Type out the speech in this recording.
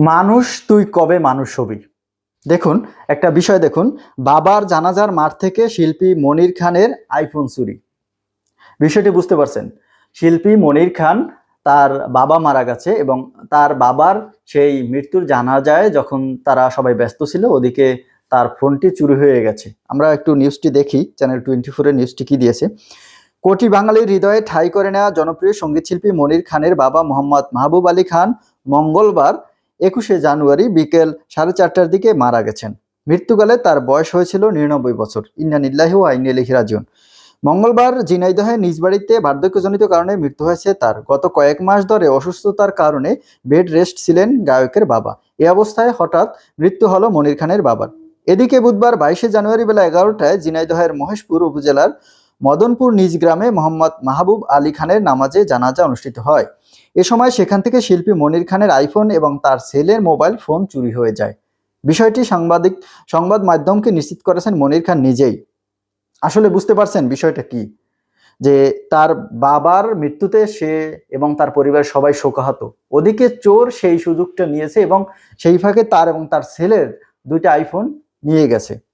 মানুষ, তুই কবে মানুষ হবি? দেখুন, একটা বিষয় দেখুন। বাবার জানাজার মাঠ থেকে শিল্পী মনির খানের আইফোন চুরি। বিষয়টি বুঝতে পারছেন। শিল্পী মনির খান তার বাবা মারা গেছে এবং তার বাবার সেই মৃত্যুর জানাজায় যখন তারা সবাই ব্যস্ত ছিল, ওদিকে তার ফোনটি চুরি হয়ে গেছে। আমরা একটু নিউজটি দেখি। চ্যানেল টোয়েন্টি ফোরের নিউজটি কি দিয়েছে? কোটি বাঙালির হৃদয়ে ঠাঁই করে নেওয়া জনপ্রিয় সঙ্গীতশিল্পী মনির খানের বাবা মোহাম্মদ মাহবুব আলী খান মঙ্গলবার একুশে জানুয়ারি বিকেল সাড়ে চারটার দিকে মারা গেছেন। মৃত্যুকালে তার বয়স হয়েছিল নিরানব্বই বছর। ইন্নানিল্লাহি ও রাজিউন। মঙ্গলবার ঝিনাইদহে নিজ বাড়িতে বার্ধক্যজনিত কারণে মৃত্যু হয়েছে তার। গত কয়েক মাস ধরে অসুস্থতার কারণে বেড রেস্ট ছিলেন গায়কের বাবা। এ অবস্থায় হঠাৎ মৃত্যু হলো মনির খানের বাবার। এদিকে বুধবার বাইশে জানুয়ারি বেলা এগারোটায় ঝিনাইদহের মহেশপুর উপজেলার মদনপুর নিজ গ্রামে মোহাম্মদ মাহবুব আলী খানের নামাজে জানাজা অনুষ্ঠিত হয়। এ সময় সেখান থেকে শিল্পী মনির খানের আইফোন এবং তার ছেলের মোবাইল ফোন চুরি হয়ে যায়। বিষয়টি সাংবাদিক, সংবাদ মাধ্যমকে নিশ্চিত করেছেন মনির খান নিজেই। আসলে বুঝতে পারছেন বিষয়টা কি? যে তার বাবার মৃত্যুতে সে এবং তার পরিবারের সবাই শোকাহত। ওদিকে চোর সেই সুযোগটা নিয়েছে এবং সেই ফাঁকে তার এবং তার ছেলের দুইটা আইফোন নিয়ে গেছে।